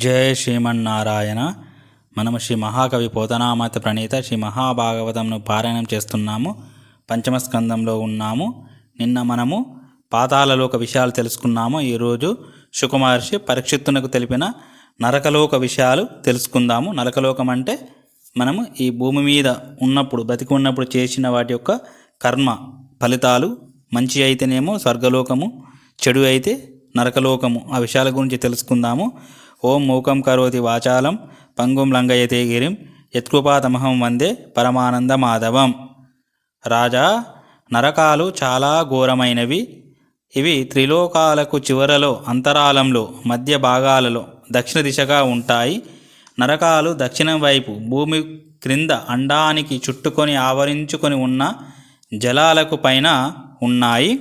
జయ శ్రీమన్నారాయణ. మనము శ్రీ మహాకవి పోతనామాత ప్రణీత శ్రీ మహాభాగవతంను పారాయణం చేస్తున్నాము. పంచమ స్కందంలో ఉన్నాము. నిన్న మనము పాతాలలోక విషయాలు తెలుసుకున్నాము. ఈరోజు సుకుమహర్షి పరీక్షిత్తునకు తెలిపిన నరకలోక విషయాలు తెలుసుకుందాము. నరకలోకం అంటే మనము ఈ భూమి మీద ఉన్నప్పుడు బతికి ఉన్నప్పుడు చేసిన వాటి యొక్క కర్మ ఫలితాలు మంచి అయితేనేమో స్వర్గలోకము చెడు అయితే నరకలోకము. ఆ విషయాల గురించి తెలుసుకుందాము. ఓం మూకం కరోతి వాచాలం పంగుం లంగయతే గిరిం యత్కృపాతమహం వందే పరమానంద మాధవం రాజా నరకాలు చాలా ఘోరమైనవి. ఇవి త్రిలోకాలకు చివరలో అంతరాలంలో మధ్య భాగాలలో దక్షిణ దిశగా ఉంటాయి. నరకాలు దక్షిణం వైపు భూమి క్రింద అండానికి చుట్టుకొని ఆవరించుకొని ఉన్న జలాలకు పైన ఉన్నాయి.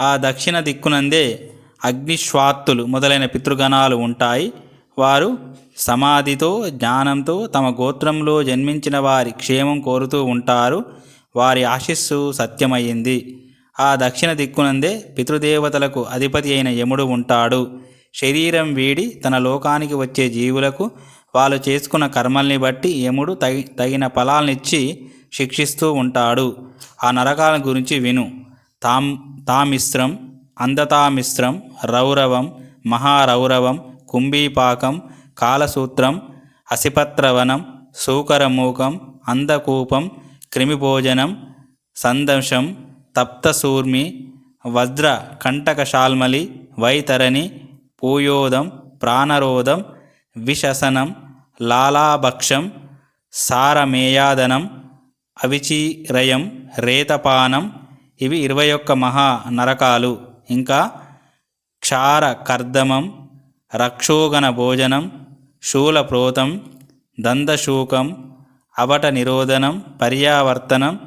ఆ దక్షిణ దిక్కునందే అగ్నిశ్వాత్తులు మొదలైన పితృగణాలు ఉంటాయి. వారు సమాధితో జ్ఞానంతో తమ గోత్రంలో జన్మించిన వారి క్షేమం కోరుతూ ఉంటారు. వారి ఆశిస్సు సత్యమయ్యింది. ఆ దక్షిణ దిక్కునందే పితృదేవతలకు అధిపతి అయిన యముడు ఉంటాడు. శరీరం వీడి తన లోకానికి వచ్చే జీవులకు వాళ్ళు చేసుకున్న కర్మల్ని బట్టి యముడు తగి తగిన ఫలాలనిచ్చి శిక్షిస్తూ ఉంటాడు. ఆ నరకాల గురించి విను. తాం తామిశ్రం అందతామిశ్రం రౌరవం మహారౌరవం కుంభీపాకం కాలసూత్రం అసిపత్రవనం సూకరమూకం అందకూపం క్రిమిభోజనం సందర్శం తప్తసూర్మి వజ్ర కంటకశాల్మలి వైతరణి పూయోదం ప్రాణరోధం విశసనం లాలాభక్షం సారమేయాదనం అవిచిరయం రేతపానం ఇవి ఇరవై ఒక్క మహా నరకాలు. ఇంకా క్షార కర్దమం రక్షోగణ భోజనం శూలప్రోతం దందశూకం అవట నిరోధనం పర్యావర్తనం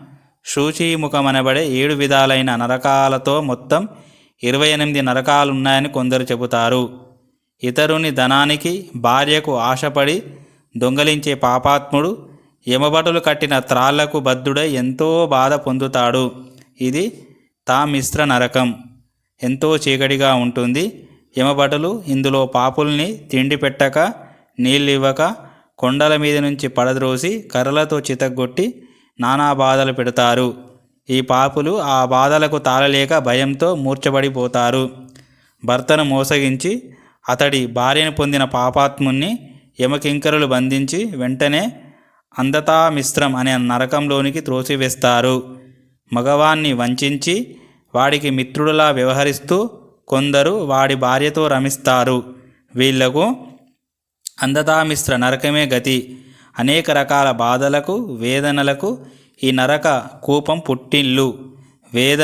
శూచీముఖమనబడే ఏడు విధాలైన నరకాలతో మొత్తం ఇరవై ఎనిమిది నరకాలున్నాయని కొందరు చెబుతారు. ఇతరుని ధనానికి భార్యకు ఆశపడి దొంగలించే పాపాత్ముడు యమభటులు కట్టిన త్రాళ్ళకు బద్ధుడై ఎంతో బాధ పొందుతాడు. ఇది తామిశ్ర నరకం. ఎంతో చీకటిగా ఉంటుంది. యమభటులు ఇందులో పాపుల్ని తిండి పెట్టక నీళ్ళివ్వక కొండల మీద నుంచి పడద్రోసి కర్రలతో చితగొట్టి నానా బాధలు పెడతారు. ఈ పాపులు ఆ బాధలకు తాళలేక భయంతో మూర్చబడిపోతారు భర్తను మోసగించి అతడి భార్యను పొందిన పాపాత్ముణ్ణి యమకింకరులు బంధించి వెంటనే అందతామిశ్రం అనే నరకంలోనికి త్రోసివేస్తారు. మగవాన్ని వంచించి వాడికి మిత్రుడులా వ్యవహరిస్తూ కొందరు వాడి భార్యతో రమిస్తారు. వీళ్ళకు అందతామిశ్ర నరకమే గతి. అనేక రకాల బాధలకు వేదనలకు ఈ నరక కూపం పుట్టిల్లు. వేద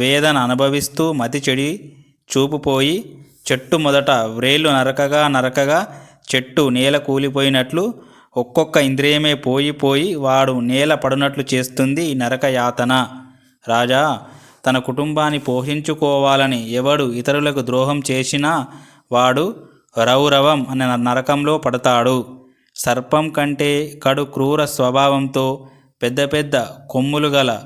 వేదన అనుభవిస్తూ మతి చెడి చూపుపోయి చెట్టు మొదట వ్రేళ్ళు నరకగా నరకగా చెట్టు నేల కూలిపోయినట్లు ఒక్కొక్క ఇంద్రియమే పోయి పోయి వాడు నేల పడినట్లు చేస్తుంది ఈ నరక యాతన రాజా తన కుటుంబాన్ని పోషించుకోవాలని ఎవడు ఇతరులకు ద్రోహం చేసినా వాడు రౌరవం అనే నరకంలో పడతాడు. సర్పం కంటే కడు క్రూర స్వభావంతో పెద్ద పెద్ద కొమ్ములు గల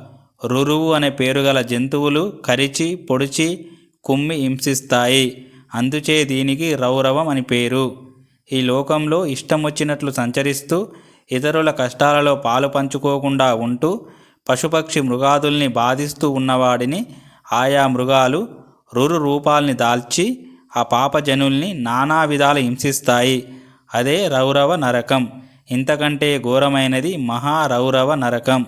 రురువు అనే పేరు గల జంతువులు కరిచి పొడిచి కుమ్మి హింసిస్తాయి. అందుచే దీనికి రౌరవం అని పేరు. ఈ లోకంలో ఇష్టం వచ్చినట్లు సంచరిస్తూ ఇతరుల కష్టాలలో పాలు పంచుకోకుండా ఉంటూ పశుపక్షి మృగాదుల్ని బాధిస్తూ ఉన్నవాడిని ఆయా మృగాలు రురు రూపాల్ని దాల్చి ఆ పాపజనుల్ని నానా విధాలు హింసిస్తాయి. అదే రౌరవ నరకం. ఇంతకంటే ఘోరమైనది మహారౌరవ నరకం.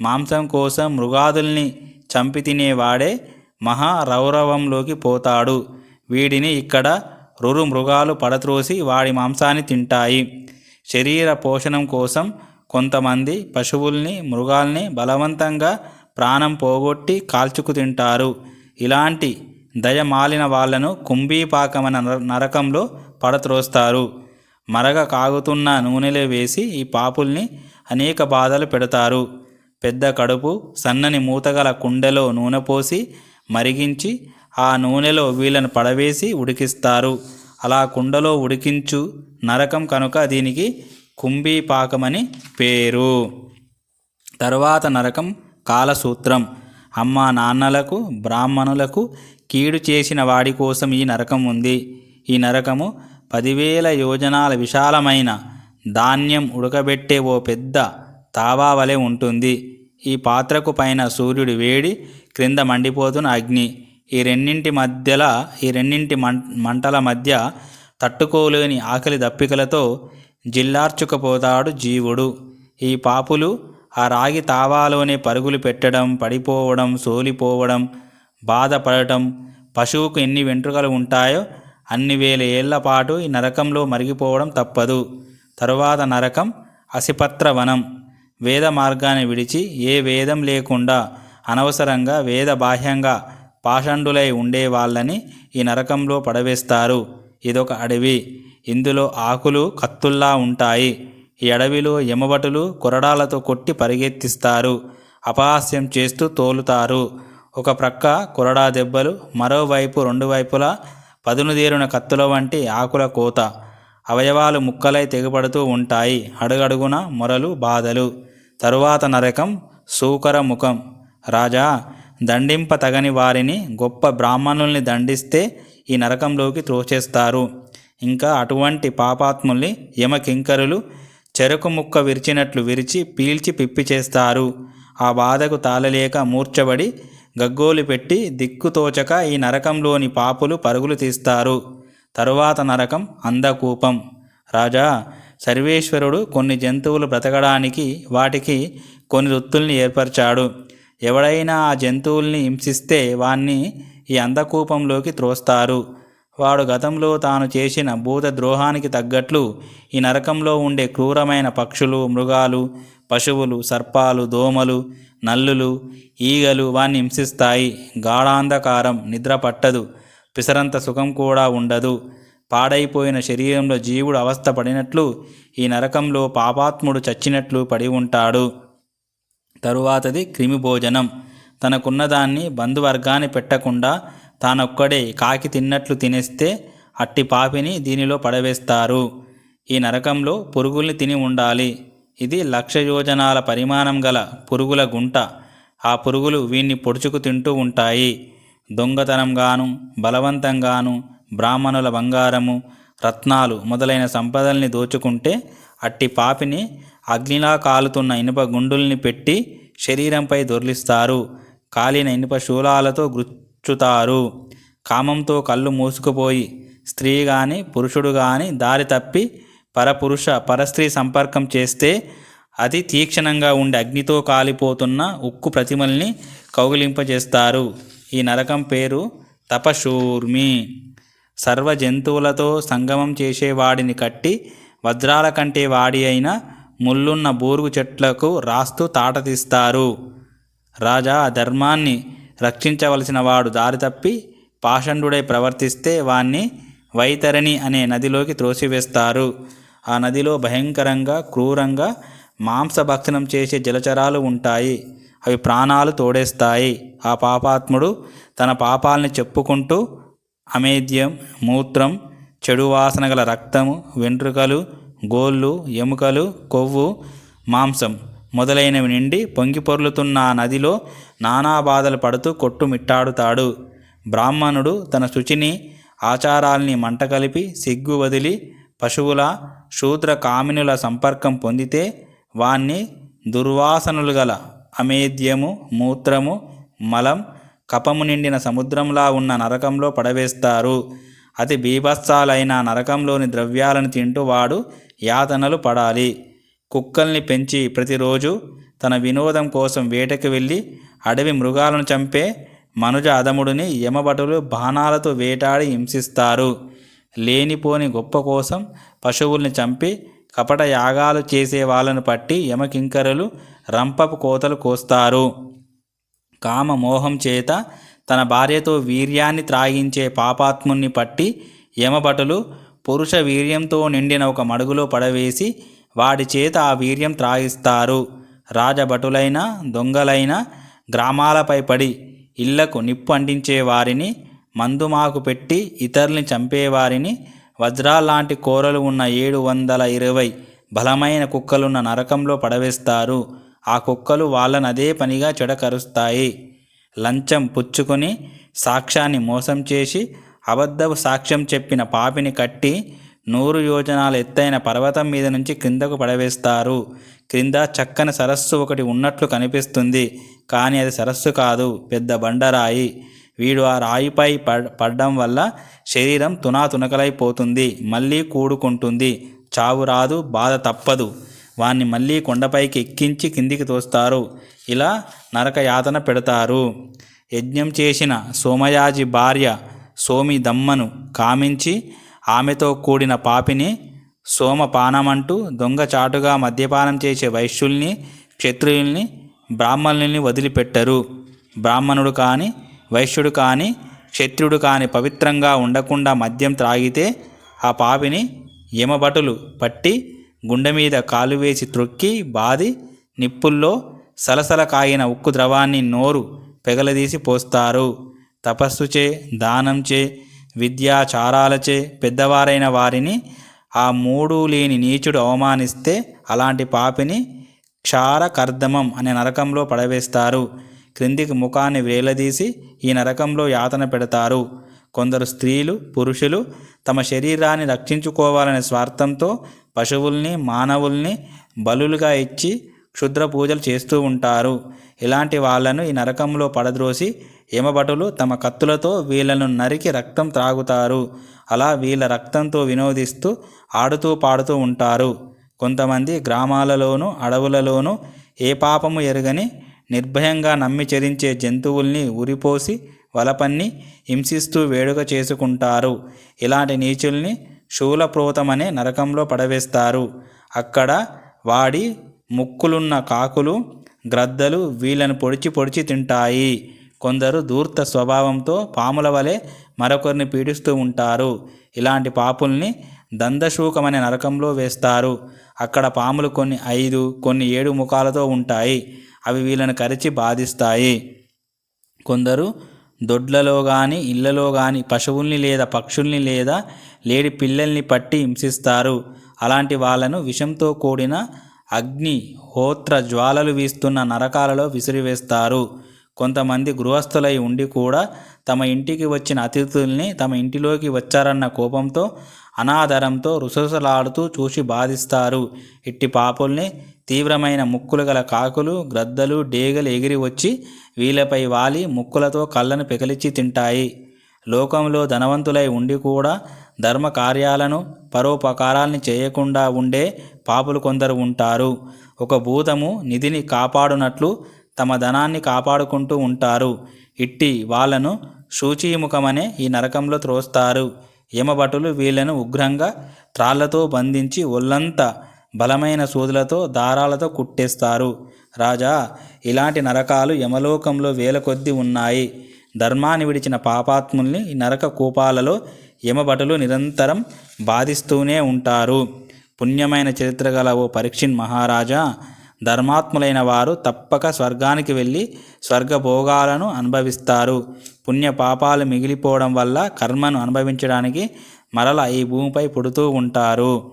మాంసం కోసం మృగాదుల్ని చంపి తినేవాడే మహారౌరవంలోకి పోతాడు. వీడిని ఇక్కడ రురు మృగాలు పడత్రోసి వాడి మాంసాన్ని తింటాయి. శరీర పోషణం కోసం కొంతమంది పశువుల్ని మృగాల్ని బలవంతంగా ప్రాణం పోగొట్టి కాల్చుకు తింటారు. ఇలాంటి దయమాలిన వాళ్ళను కుంభీపాకమైన నరకంలో పడత్రోస్తారు. మరగ కాగుతున్న నూనెలో వేసి ఈ పాపుల్ని అనేక బాధలు పెడతారు. పెద్ద కడుపు సన్నని మూతగల కుండెలో నూనె పోసి మరిగించి ఆ నూనెలో వీళ్ళను పడవేసి ఉడికిస్తారు. అలా కుండలో ఉడికించు నరకం కనుక దీనికి కుంభీపాకమని పేరు. తరువాత నరకం కాలసూత్రం. అమ్మ నాన్నలకు బ్రాహ్మణులకు కీడు చేసిన వాడి కోసం ఈ నరకం ఉంది. ఈ నరకము పదివేల యోజనాల విశాలమైన ధాన్యం ఉడకబెట్టే ఓ పెద్ద తావా వలె ఉంటుంది. ఈ పాత్రకు పైన సూర్యుడి వేడి క్రింద మండిపోతున్న అగ్ని. ఈ రెండింటి మధ్యల ఈ రెండింటి మంటల మధ్య తట్టుకోలేని ఆకలి దప్పికలతో జిల్లార్చుకపోతాడు జీవుడు. ఈ పాపులు ఆ రాగి తావాలోనే పరుగులు పెట్టడం పడిపోవడం సోలిపోవడం బాధపడటం పశువుకు ఎన్ని వెంట్రుకలు ఉంటాయో అన్ని వేల ఏళ్ళ పాటు ఈ నరకంలో మరిగిపోవడం తప్పదు. తరువాత నరకం అసిపత్ర వనం వేద మార్గాన్ని విడిచి ఏ వేదం లేకుండా అనవసరంగా వేద బాహ్యంగా పాషండులై ఉండే వాళ్ళని ఈ నరకంలో పడవేస్తారు. ఇదొక అడవి. ఇందులో ఆకులు కత్తుల్లా ఉంటాయి. ఈ అడవిలో ఎమబటులు కొరడాలతో కొట్టి పరిగెత్తిస్తారు. అపహాస్యం చేస్తూ తోలుతారు. ఒక ప్రక్క కొరడా దెబ్బలు మరోవైపు రెండు వైపులా పదునుదేరున కత్తుల వంటి ఆకుల కోత. అవయవాలు ముక్కలై తెగబడుతూ ఉంటాయి. అడుగడుగున మొరలు బాధలు. తరువాత నరకం సూకర ముఖం. రాజా దండింప తగని వారిని గొప్ప బ్రాహ్మణుల్ని దండిస్తే ఈ నరకంలోకి త్రోచేస్తారు. ఇంకా అటువంటి పాపాత్ముల్ని యమకింకరులు చెరకు ముక్క విరిచినట్లు విరిచి పీల్చి పిప్పి చేస్తారు. ఆ బాధకు తాళలేక మూర్చబడి గగ్గోలు పెట్టి దిక్కుతోచక ఈ నరకంలోని పాపులు పరుగులు తీస్తారు. తరువాత నరకం అందకూపం రాజా సర్వేశ్వరుడు కొన్ని జంతువులు బ్రతకడానికి వాటికి కొన్ని వృత్తుల్ని ఏర్పరిచాడు. ఎవడైనా ఆ జంతువుల్ని హింసిస్తే వాణ్ణి ఈ అంధకూపంలోకి త్రోస్తారు. వాడు గతంలో తాను చేసిన భూత ద్రోహానికి తగ్గట్లు ఈ నరకంలో ఉండే క్రూరమైన పక్షులు మృగాలు పశువులు సర్పాలు దోమలు నల్లులు ఈగలు వాణ్ణి హింసిస్తాయి. గాఢాంధకారం నిద్ర పట్టదు. పిసరంత సుఖం కూడా ఉండదు. పాడైపోయిన శరీరంలో జీవుడు అవస్థ పడినట్లు ఈ నరకంలో పాపాత్ముడు చచ్చినట్లు పడి ఉంటాడు. తరువాతది క్రిమి భోజనం తనకున్నదాన్ని బంధువర్గాన్ని పెట్టకుండా తానొక్కడే కాకి తిన్నట్లు తినేస్తే అట్టి పాపిని దీనిలో పడవేస్తారు. ఈ నరకంలో పురుగుల్ని తిని ఉండాలి. ఇది లక్ష యోజనాల పరిమాణం గల పురుగుల గుంట. ఆ పురుగులు వీన్ని పొడుచుకు తింటూ ఉంటాయి. దొంగతనంగాను బలవంతంగాను బ్రాహ్మణుల బంగారము రత్నాలు మొదలైన సంపదల్ని దోచుకుంటే అట్టి పాపిని అగ్నిలా కాలుతున్న ఇనుప గుండుల్ని పెట్టి శరీరంపై దొర్లిస్తారు. కాలిన ఇనుప శూలాలతో చుతారు కామంతో కళ్ళు మూసుకుపోయి స్త్రీ గాని పురుషుడు గాని దారి తప్పి పరపురుష పరస్త్రీ సంపర్కం చేస్తే అతి తీక్షణంగా ఉండే అగ్నితో కాలిపోతున్న ఉక్కు ప్రతిమల్ని కౌగిలింపజేస్తారు. ఈ నరకం పేరు తపశూర్మి. సర్వ జంతువులతో సంగమం చేసేవాడిని కట్టి వజ్రాల కంటే వాడి అయిన ముళ్ళున్న బూరుగు చెట్లకు రాస్తూ తాట తీస్తారు. రాజా ధర్మాన్ని రక్షించవలసిన వాడు దారి తప్పి పాషండుడై ప్రవర్తిస్తే వాణ్ణి వైతరణి అనే నదిలోకి త్రోసివేస్తారు. ఆ నదిలో భయంకరంగా క్రూరంగా మాంసభక్షణం చేసే జలచరాలు ఉంటాయి. అవి ప్రాణాలు తోడేస్తాయి. ఆ పాపాత్ముడు తన పాపాలని చెప్పుకుంటూ అమేద్యం మూత్రం చెడు వాసన గల రక్తము వెంట్రుకలు గోళ్ళు ఎముకలు కొవ్వు మాంసం మొదలైనవి నిండి పొంగి పొర్లుతున్న ఆ నదిలో నానా బాధలు పడుతూ కొట్టుమిట్టాడుతాడు బ్రాహ్మణుడు తన శుచిని ఆచారాల్ని మంట కలిపి సిగ్గు వదిలి పశువుల శూద్ర కామినుల సంపర్కం పొందితే వాణ్ణి దుర్వాసనలు గల అమేద్యము మూత్రము మలం కపము నిండిన సముద్రంలా ఉన్న నరకంలో పడవేస్తారు. అతి బీభత్సాలైన నరకంలోని ద్రవ్యాలను తింటూ వాడు యాతనలు పడాలి. కుక్కల్ని పెంచి ప్రతిరోజు తన వినోదం కోసం వేటకి వెళ్ళి అడవి మృగాలను చంపే మనుజ అదముడిని యమభటులు బాణాలతో వేటాడి హింసిస్తారు. లేనిపోని గొప్ప కోసం పశువుల్ని చంపి కపట యాగాలు చేసే వాళ్ళను పట్టి యమకింకరులు రంపపు కోతలు కోస్తారు. కామ మోహం చేత తన భార్యతో వీర్యాన్ని త్రాగించే పాపాత్ముణ్ణి పట్టి యమభటులు పురుష వీర్యంతో నిండిన ఒక మడుగులో పడవేసి వాడి చేత ఆ వీర్యం త్రాగిస్తారు రాజభటులైన దొంగలైన గ్రామాలపై పడి ఇళ్ళకు నిప్పు అంటించే వారిని మందుమాకు పెట్టి ఇతరుల్ని చంపేవారిని వజ్రాలాంటి కూరలు ఉన్న ఏడు వందల ఇరవై బలమైన కుక్కలున్న నరకంలో పడవేస్తారు. ఆ కుక్కలు వాళ్ళని అదే పనిగా చెడకరుస్తాయి. లంచం పుచ్చుకొని సాక్ష్యాన్ని మోసం చేసి అబద్ధపు సాక్ష్యం చెప్పిన పాపిని కట్టి నూరు యోజనాల ఎత్తైన పర్వతం మీద నుంచి క్రిందకు పడవేస్తారు. క్రింద చక్కని సరస్సు ఒకటి ఉన్నట్లు కనిపిస్తుంది. కానీ అది సరస్సు కాదు పెద్ద బండరాయి. వీడు ఆ రాయిపై పడ్ పడ్డం వల్ల శరీరం తునాతునకలైపోతుంది మళ్ళీ కూడుకుంటుంది. చావు రాదు బాధ తప్పదు. వాణ్ణి మళ్ళీ కొండపైకి ఎక్కించి కిందికి తోస్తారు. ఇలా నరక యాతన పెడతారు. యజ్ఞం చేసిన సోమయాజి భార్య సోమి దమ్మను కామించి ఆమెతో కూడిన పాపిని సోమపానమంటూ దొంగచాటుగా మద్యపానం చేసే వైశ్యుల్ని క్షత్రియుల్ని బ్రాహ్మణుల్ని వదిలిపెట్టరు. బ్రాహ్మణుడు కాని వైశ్యుడు కాని క్షత్రియుడు కాని పవిత్రంగా ఉండకుండా మద్యం త్రాగితే ఆ పాపిని యమభటులు పట్టి గుండె మీద కాలు వేసి త్రొక్కి బాది నిప్పుల్లో సలసల కాగిన ఉక్కు ద్రవాన్ని నోరు పెగలదీసి పోస్తారు. తపస్సుచే దానంచే విద్యాచారాలచే పెద్దవారైన వారిని ఆ మూడు లేని నీచుడు అవమానిస్తే అలాంటి పాపిని క్షారకర్దమం అనే నరకంలో పడవేస్తారు. క్రిందికి ముఖాన్ని వేలదీసి ఈ నరకంలో యాతన పెడతారు. కొందరు స్త్రీలు పురుషులు తమ శరీరాన్ని రక్షించుకోవాలనే స్వార్థంతో పశువుల్ని మానవుల్ని బలులుగా ఇచ్చి క్షుద్ర పూజలు చేస్తూ ఉంటారు. ఇలాంటి వాళ్ళను ఈ నరకంలో పడద్రోసి యమభటులు తమ కత్తులతో వీళ్ళను నరికి రక్తం త్రాగుతారు. అలా వీళ్ళ రక్తంతో వినోదిస్తూ ఆడుతూ పాడుతూ ఉంటారు. కొంతమంది గ్రామాలలోనూ అడవులలోనూ ఏ పాపము ఎరుగని నిర్భయంగా నమ్మి చరించే జంతువుల్ని ఉరిపోసి వలపన్ని హింసిస్తూ వేడుక చేసుకుంటారు. ఇలాంటి నీచుల్ని శూలప్రోతమనే నరకంలో పడవేస్తారు. అక్కడ వాడి ముక్కులున్న కాకులు గ్రద్దలు వీళ్ళను పొడిచి పొడిచి తింటాయి. కొందరు ధూర్త స్వభావంతో పాముల వలె మరొకరిని పీడిస్తూ ఉంటారు. ఇలాంటి పాపుల్ని దందశూకమనే నరకంలో వేస్తారు. అక్కడ పాములు కొన్ని ఐదు కొన్ని ఏడు ముఖాలతో ఉంటాయి. అవి వీళ్ళని కరిచి బాధిస్తాయి. కొందరు దొడ్లలో కానీ ఇళ్ళలో కానీ పశువుల్ని లేదా పక్షుల్ని లేదా లేడి పిల్లల్ని పట్టి హింసిస్తారు. అలాంటి వాళ్ళను విషంతో కూడిన అగ్ని హోత్ర జ్వాలలు వీస్తున్న నరకాలలో విసిరివేస్తారు. కొంతమంది గృహస్థులై ఉండి కూడా తమ ఇంటికి వచ్చిన అతిథుల్ని తమ ఇంటిలోకి వచ్చారన్న కోపంతో అనాదరంతో రుసరుసలాడుతూ చూసి బాధిస్తారు. ఇట్టి పాపుల్ని తీవ్రమైన ముక్కులు గల కాకులు గ్రద్దలు డేగలు ఎగిరి వచ్చి వీళ్ళపై వాలి ముక్కులతో కళ్ళను పెకలిచి తింటాయి. లోకంలో ధనవంతులై ఉండి కూడా ధర్మ కార్యాలను పరోపకారాల్ని చేయకుండా ఉండే పాపులు కొందరు ఉంటారు. ఒక భూతము నిధిని కాపాడునట్లు తమ ధనాన్ని కాపాడుకుంటూ ఉంటారు. ఇట్టి వాళ్ళను శూచీముఖమనే ఈ నరకంలో త్రోస్తారు. యమభటులు వీళ్ళను ఉగ్రంగా త్రాళ్ళతో బంధించి ఒళ్ళంతా బలమైన సూదులతో దారాలతో కుట్టేస్తారు. రాజా ఇలాంటి నరకాలు యమలోకంలో వేల కొద్ది ఉన్నాయి. ధర్మాన్ని విడిచిన పాపాత్ముల్ని నరక కూపాలలో యమభటులు నిరంతరం బాధిస్తూనే ఉంటారు. పుణ్యమైన చరిత్ర గల ఓ పరీక్షిన్ మహారాజా ధర్మాత్ములైన వారు తప్పక స్వర్గానికి వెళ్ళి స్వర్గభోగాలను అనుభవిస్తారు. పుణ్య పాపాలు మిగిలిపోవడం వల్ల కర్మను అనుభవించడానికి మరల ఈ భూమిపై పుడుతూ ఉంటారు.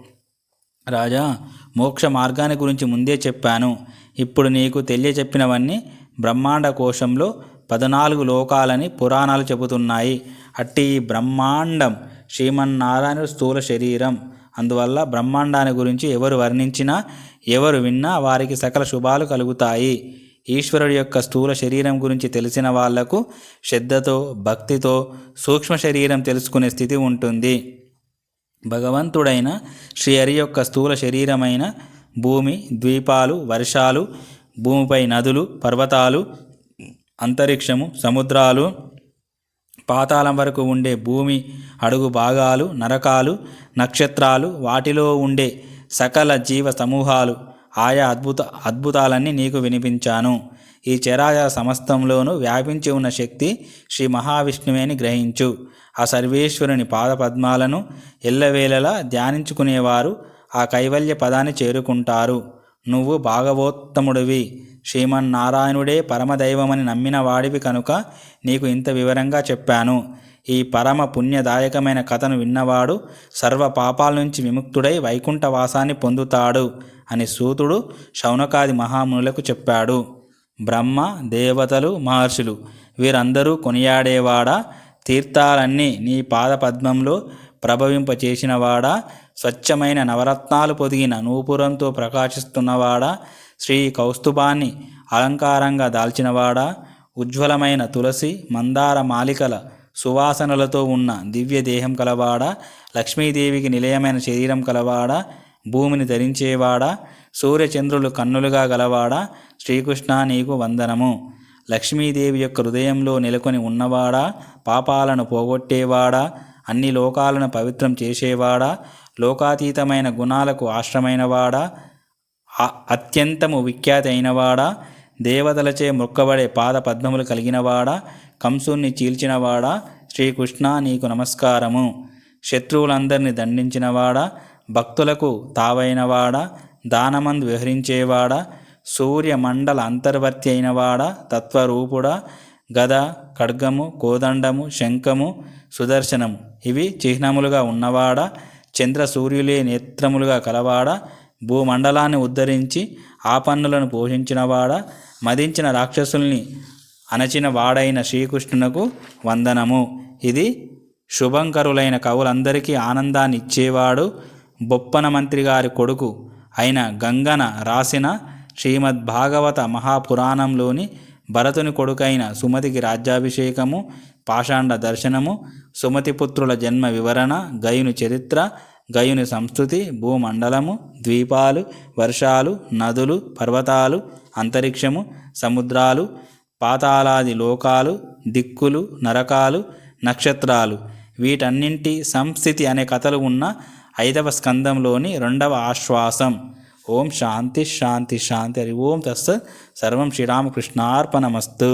రాజా మోక్ష మార్గాన్ని గురించి ముందే చెప్పాను. ఇప్పుడు నీకు తెలియచెప్పినవన్నీ బ్రహ్మాండ కోశంలో పద్నాలుగు లోకాలని పురాణాలు చెబుతున్నాయి. అట్టి ఈ బ్రహ్మాండం శ్రీమన్నారాయణ స్థూల శరీరం. అందువల్ల బ్రహ్మాండాన్ని గురించి ఎవరు వర్ణించినా ఎవరు విన్నా వారికి సకల శుభాలు కలుగుతాయి. ఈశ్వరుడి యొక్క స్థూల శరీరం గురించి తెలిసిన వాళ్ళకు శ్రద్ధతో భక్తితో సూక్ష్మ శరీరం తెలుసుకునే స్థితి ఉంటుంది. భగవంతుడైన శ్రీ హరి యొక్క స్థూల శరీరమైన భూమి ద్వీపాలు వర్షాలు భూమిపై నదులు పర్వతాలు అంతరిక్షము సముద్రాలు పాతాళం వరకు ఉండే భూమి అడుగు భాగాలు నరకాలు నక్షత్రాలు వాటిలో ఉండే సకల జీవ సమూహాలు ఆయా అద్భుత అద్భుతాలన్నీ నీకు వినిపించాను. ఈ చరాచర సమస్తంలోనూ వ్యాపించి ఉన్న శక్తి శ్రీ మహావిష్ణువేని గ్రహించు. ఆ సర్వేశ్వరుని పాదపద్మాలను ఎల్లవేళలా ధ్యానించుకునేవారు ఆ కైవల్య పదాన్ని చేరుకుంటారు. నువ్వు భాగవోత్తముడివి. శ్రీమన్నారాయణుడే పరమదైవమని నమ్మిన వాడివి కనుక నీకు ఇంత వివరంగా చెప్పాను. ఈ పరమ పుణ్యదాయకమైన కథను విన్నవాడు సర్వ పాపాల నుంచి విముక్తుడై వైకుంఠవాసాన్ని పొందుతాడు అని సూతుడు శౌనకాది మహామునులకు చెప్పాడు. బ్రహ్మ దేవతలు మహర్షులు వీరందరూ కొనియాడేవాడా? తీర్థాలన్నీ నీ పాదపద్మంలో ప్రభవింపచేసినవాడా? స్వచ్ఛమైన నవరత్నాలు పొదిగిన నూపురంతో ప్రకాశిస్తున్నవాడా? శ్రీ కౌస్తుభాన్ని అలంకారంగా దాల్చినవాడా? ఉజ్వలమైన తులసి మందార మాలికల సువాసనలతో ఉన్న దివ్య దేహం కలవాడ? లక్ష్మీదేవికి నిలయమైన శరీరం కలవాడ? భూమిని ధరించేవాడ? సూర్యచంద్రులు కన్నులుగా గలవాడ? శ్రీకృష్ణ నీకు వందనము. లక్ష్మీదేవి యొక్క హృదయంలో నెలకొని ఉన్నవాడా? పాపాలను పోగొట్టేవాడా? అన్ని లోకాలను పవిత్రం చేసేవాడా? లోకాతీతమైన గుణాలకు ఆశ్రమైనవాడా? అత్యంతము విఖ్యాతి అయినవాడా దేవతలచే మొక్కబడే పాద పద్మములు కలిగినవాడా? కంసుని చీల్చినవాడా? శ్రీకృష్ణ నీకు నమస్కారము. శత్రువులందరినీ దండించినవాడా? భక్తులకు తావైనవాడా? దానమందు విహరించేవాడా సూర్యమండల అంతర్వర్తి అయినవాడా? తత్వరూపుడా? గద ఖడ్గము కోదండము శంఖము సుదర్శనము. ఇవి చిహ్నములుగా ఉన్నవాడా? చంద్ర సూర్యులే నేత్రములుగా కలవాడా? భూమండలాన్ని ఉద్ధరించి ఆపన్నులను పోషించినవాడ మదించిన రాక్షసుల్ని అణచిన వాడైన శ్రీకృష్ణునకు వందనము. ఇది శుభంకరులైన కవులందరికీ ఆనందాన్ని ఇచ్చేవాడు బొప్పన మంత్రి గారి కొడుకు అయిన గంగన రాసిన శ్రీమద్ భాగవత మహాపురాణంలోని భరతుని కొడుకైన సుమతికి రాజ్యాభిషేకము పాషాండ దర్శనము సుమతిపుత్రుల జన్మ వివరణ గయుని చరిత్ర గయుని సంస్కృతి భూమండలము ద్వీపాలు వర్షాలు నదులు పర్వతాలు అంతరిక్షము సముద్రాలు పాతాళాది లోకాలు దిక్కులు నరకాలు నక్షత్రాలు. వీటన్నింటి సంస్థితి అనే కథలు ఉన్న ఐదవ స్కందంలోని రెండవ ఆశ్వాసం. ఓం శాంతి శాంతి శాంతి. హరి ఓం తస్సత్ సర్వం శ్రీరామకృష్ణార్పణమస్తు.